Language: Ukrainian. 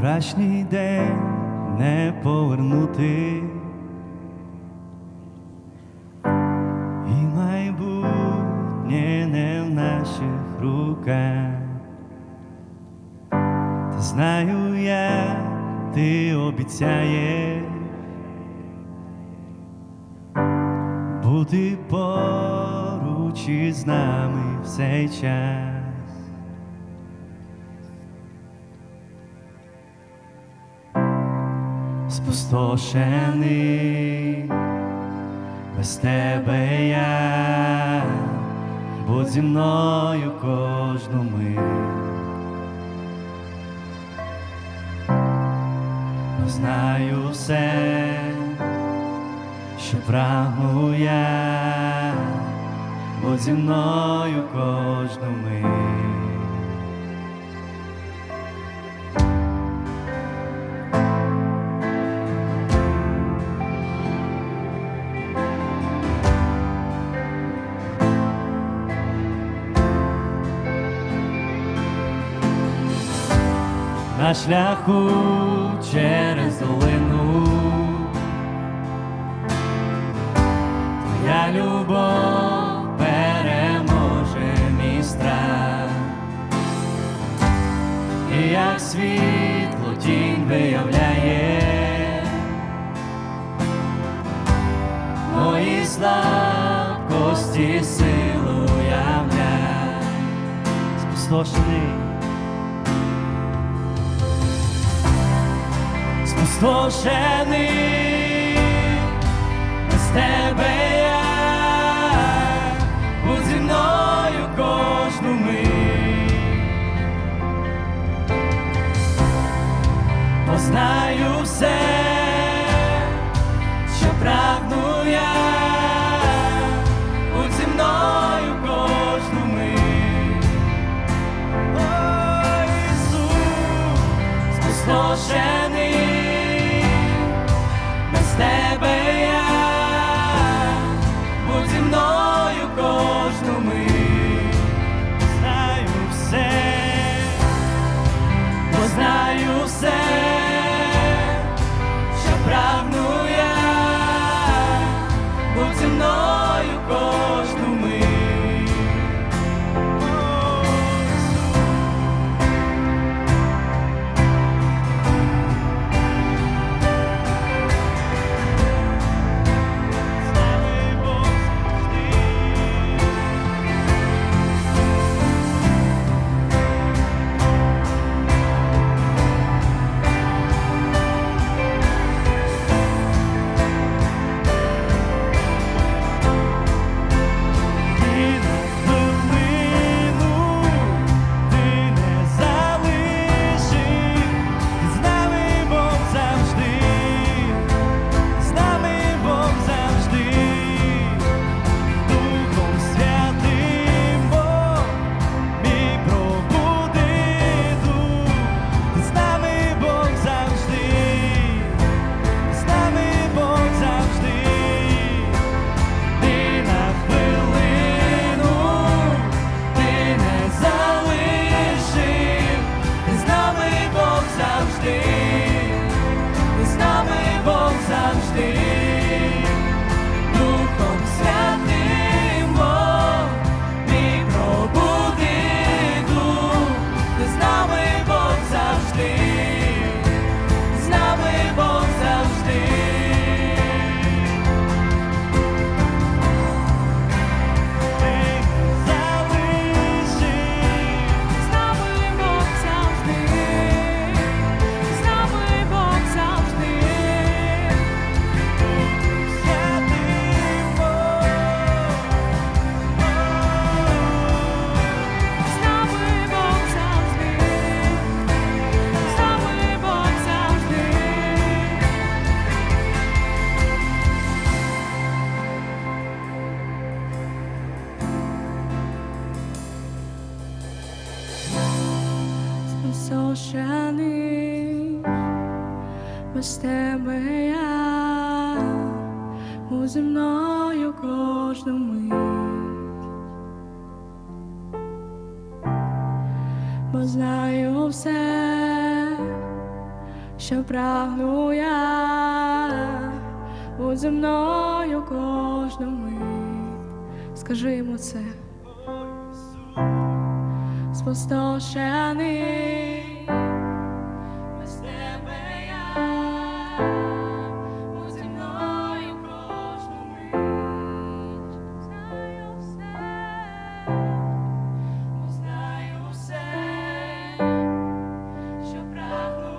Вчорашній день не повернути. І майбутнє не в наших руках. Та знаю я, ти обіцяєш бути поруч із нами в цей час. Спустошений без тебе я, будь зі мною кожну мить. Знаю все, що прагну я, будь зі мною кожну мить. На шляху через долину. Твоя любов переможе мій страх, і як світло тінь виявляє мої слабкості силу являє, спустошений. Спустошений без тебе я, будь зі мною кожну мить. Познаю все, що прагну я, будь зі мною кожну мить. О, Ісус, спустошений Спосошений без тебе я, зі мною кожну мить. Бо знаю все, що прагну я, будь зі мною кожну мить. Скажи йому це спустошений, без тебе я у земною кожну знаю все, знаю все, що прагну.